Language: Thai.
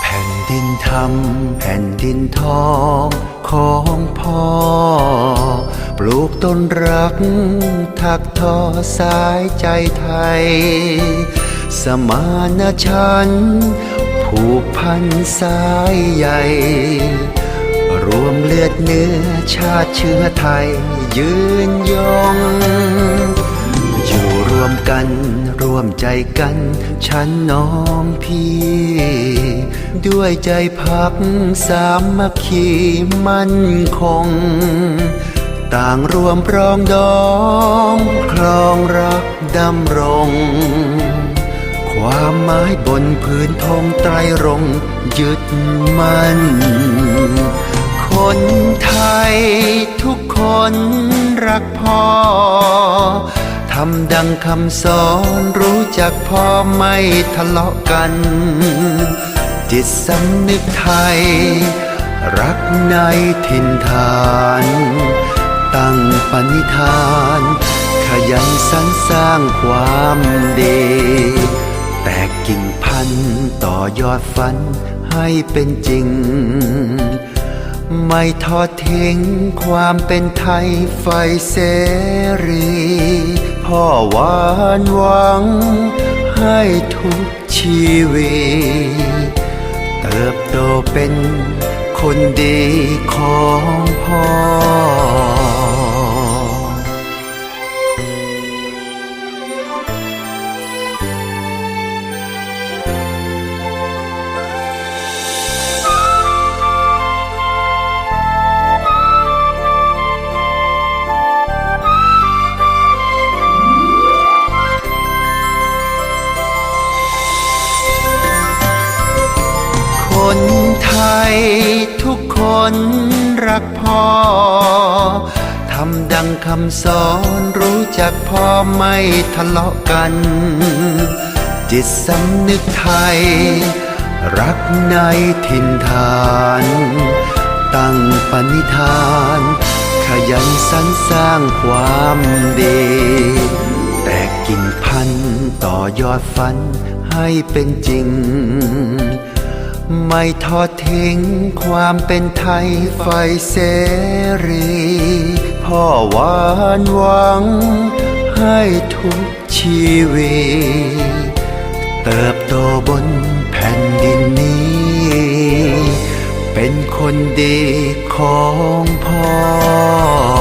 แผ่นดินธรรมแผ่นดินทองของพ่อ ปลูกต้นรักถักทอสายใจไทย สมานฉัน ผูกพันสายใหญ่รวมเลือดเนื้อชาติเชื้อไทย ยืนยง อยู่รวมกันรวมใจกัน ฉันน้องพี่ ด้วยใจพักสามัคคีมั่นคง ต่างรวมปรองดองครองรักดำรง ความหมายบนพื้นธงไตรรงยึดมั่นคนไทยทุกคนรักพ่อทำดังคำสอนรู้จักพ่อไม่ทะเลาะกัน จิตสำนึกไทย รักในถิ่นฐาน ตั้งปณิธาน ขยันสรรสร้างความดี แตกกิ่งพันต่อยอดฝันให้เป็นจริง ไม่ทอดทิ้งความเป็นไทยไฟเสรี พ่อหวานหวัง ให้ทุกชีวิต เติบโตเป็นคนดีของ ทยทุกคนรักพ่อทำดังคำสอนรู้จักพ่อไม่ทะเลาะกัน จิตสำนึกไทย รักในถิ่นฐาน ตั้งปณิธาน ขยันสรรสร้างความดี แตกกิ่งพันต่อยอดฝันให้เป็นจริง ไม่ทอดทิ้งความเป็นไทยไฟเสรี พ่อหวานหวัง ให้ทุกชีวิต เติบโตบนแผ่นดินนี้ เป็นคนดีของพ่อ